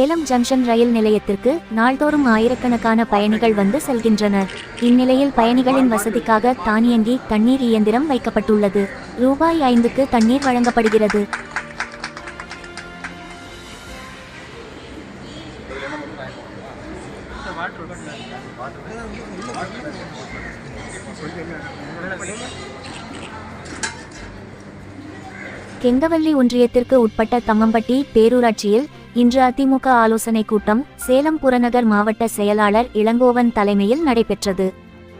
Salem junction ரயில் நிலையத்திற்கு நாள்தோறும் ஆயிரக்கணக்கான பயணிகள் வந்து செல்கின்றனர். இந்நிலையில் பயணிகளின் வசதிக்காக தானியங்கி தண்ணீர் இயந்திரம் வைக்கப்பட்டுள்ளது. ரூபாய் ஐந்துக்கு தண்ணீர் வழங்கப்படுகிறது. கெங்கவல்லி ஒன்றியத்திற்கு உட்பட்ட தம்மம்பட்டி பேரூராட்சியில் இன்று அதிமுக ஆலோசனை கூட்டம் சேலம் புறநகர் மாவட்ட செயலாளர் இளங்கோவன் தலைமையில் நடைபெற்றது.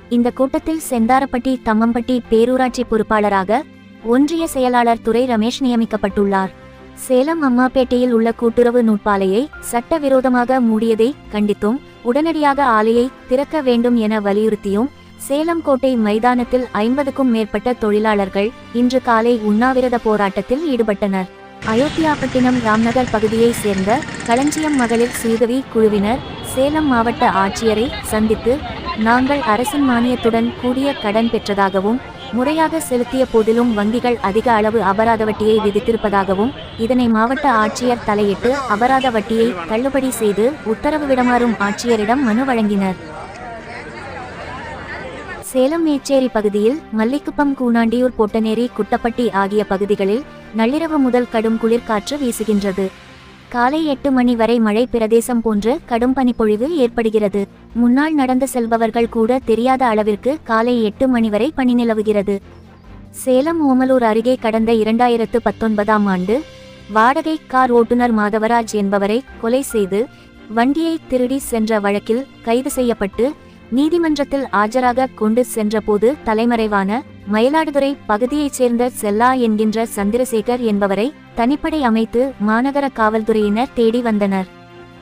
இந்த கூட்டத்தில் செந்தாரப்பட்டி தம்மம்பட்டி பேரூராட்சி பொறுப்பாளராக ஒன்றிய செயலாளர் துறை ரமேஷ் நியமிக்கப்பட்டுள்ளார். சேலம் அம்மாப்பேட்டையில் உள்ள கூட்டுறவு நூற்பாலையை சட்டவிரோதமாக மூடியதை கண்டித்தும் உடனடியாக ஆலையை திறக்க வேண்டும் என வலியுறுத்தியும் சேலம் கோட்டை மைதானத்தில் ஐம்பதுக்கும் மேற்பட்ட தொழிலாளர்கள் இன்று காலை உண்ணாவிரத போராட்டத்தில் ஈடுபட்டனர். அயோத்தியாபட்டினம் ராம்நகர் பகுதியைச் சேர்ந்த களஞ்சியம் மகளிர் சுயதவி குழுவினர் சேலம் மாவட்ட ஆட்சியரை சந்தித்து நாங்கள் அரசின் மானியத்துடன் கூடிய கடன் பெற்றதாகவும் முறையாக செலுத்திய போதிலும் வங்கிகள் அதிக அளவு அபராத வட்டியை விதித்திருப்பதாகவும் இதனை மாவட்ட ஆட்சியர் தலையிட்டு அபராத வட்டியை தள்ளுபடி செய்து உத்தரவு விடமாறும் ஆட்சியரிடம் மனு வழங்கினர். சேலம் மேச்சேரி பகுதியில் மல்லிக்குப்பம் கூனாண்டியூர் போட்டநேரி குட்டப்பட்டி ஆகிய பகுதிகளில் நள்ளிரவு முதல் கடும் குளிர்காற்று வீசுகின்றது. காலை எட்டு மணி வரை மழை பிரதேசம் போன்று கடும் பனிப்பொழிவு ஏற்படுகிறது. முன்னால் நடந்து செல்பவர்கள் கூட தெரியாத அளவிற்கு காலை எட்டு மணி வரை பனி நிலவுகிறது. சேலம் ஓமலூர் அருகே கடந்த இரண்டாயிரத்து பத்தொன்பதாம் ஆண்டு வாடகை கார் ஓட்டுநர் மாதவராஜ் என்பவரை கொலை செய்து வண்டியை திருடி சென்ற வழக்கில் கைது செய்யப்பட்டு நீதிமன்றத்தில் ஆஜராக கொண்டு சென்றபோது தலைமறைவான மயிலாடுதுறை பகுதியைச் சேர்ந்த செல்லா என்கின்ற சந்திரசேகர் என்பவரை தனிப்படை அமைத்து மாநகர காவல்துறையினர் தேடி வந்தனர்.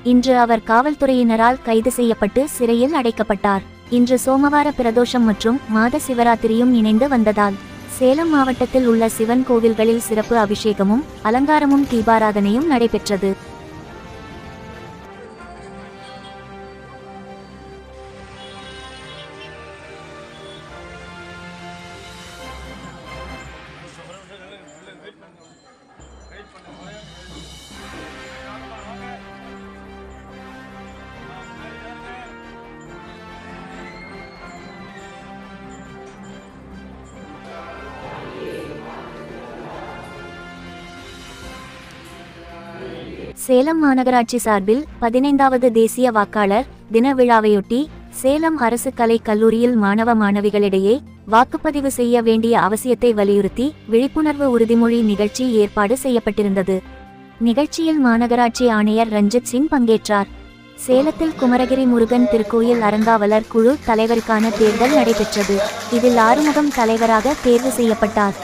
இன்று அவர் காவல்துறையினரால் கைது செய்யப்பட்டு சிறையில் அடைக்கப்பட்டார். இன்று சோமவார பிரதோஷம் மற்றும் மாத சிவராத்திரியும் இணைந்து வந்ததால் சேலம் மாவட்டத்தில் உள்ள சிவன் கோவில்களில் சிறப்பு அபிஷேகமும் அலங்காரமும் தீபாராதனையும் நடைபெற்றது. சேலம் மாநகராட்சி சார்பில் பதினைந்தாவது தேசிய வாக்காளர் தின விழாவையொட்டி சேலம் அரசு கலை கல்லூரியில் மாணவ மாணவிகளிடையே வாக்குப்பதிவு செய்ய வேண்டிய அவசியத்தை வலியுறுத்தி விழிப்புணர்வு உறுதிமொழி நிகழ்ச்சி ஏற்பாடு செய்யப்பட்டிருந்தது. நிகழ்ச்சியில் மாநகராட்சி ஆணையர் ரஞ்சித் சிங் பங்கேற்றார். சேலத்தில் குமரகிரி முருகன் திருக்கோயில் அறங்காவலர் குழு தலைவருக்கான தேர்தல் நடைபெற்றது. இதில் ஆறுமுகம் தலைவராக தேர்வு செய்யப்பட்டார்.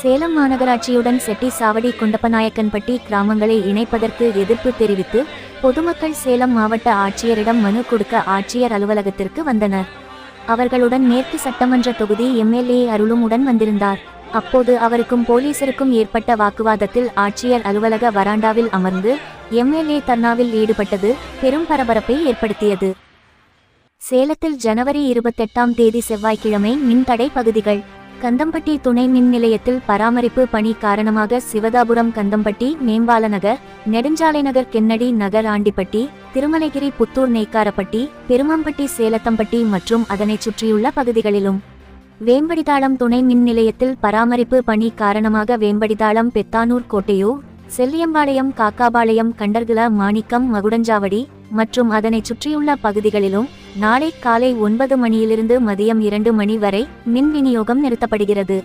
சேலம் மாநகராட்சியுடன் செட்டி சாவடி குண்டப்பநாயக்கன்பட்டி கிராமங்களை இணைப்பதற்கு எதிர்ப்பு தெரிவித்து பொதுமக்கள் சேலம் மாவட்ட ஆட்சியரிடம் மனு கொடுக்க ஆட்சியர் அலுவலகத்திற்கு வந்தனர். அவர்களுடன் மேற்கு சட்டமன்ற தொகுதி எம்எல்ஏ அருளுமுடன் வந்திருந்தார். அப்போது அவருக்கும் போலீசருக்கும் ஏற்பட்ட வாக்குவாதத்தில் ஆட்சியர் அலுவலக வராண்டாவில் அமர்ந்து எம்எல்ஏ தர்ணாவில் ஈடுபட்டது பெரும் பரபரப்பை ஏற்படுத்தியது. சேலத்தில் ஜனவரி இருபத்தெட்டாம் தேதி செவ்வாய்க்கிழமை மின்தடை பகுதிகள் கந்தம்பட்டி துணை மின் நிலையத்தில் பராமரிப்பு பணி காரணமாக சிவதாபுரம் கந்தம்பட்டி மேம்பால நகர் நெடுஞ்சாலை நகர் கென்னடி நகர் ஆண்டிப்பட்டி திருமலைகிரி புத்தூர் நெய்க்காரப்பட்டி பெருமம்பட்டி சேலத்தம்பட்டி மற்றும் அதனைச் சுற்றியுள்ள பகுதிகளிலும். வேம்படிதாளம் துணை மின் நிலையத்தில் பராமரிப்பு பணி காரணமாக வேம்படிதாளம் பெத்தானூர் கோட்டையூர் செல்லியம்பாளையம் காக்காபாளையம் கண்டர்குல மாணிக்கம் மகுடஞ்சாவடி மற்றும் அதனை சுற்றியுள்ள பகுதிகளிலும் நாளை காலை ஒன்பது மணியிலிருந்து மதியம் இரண்டு மணி வரை மின் விநியோகம் நிறுத்தப்படுகிறது.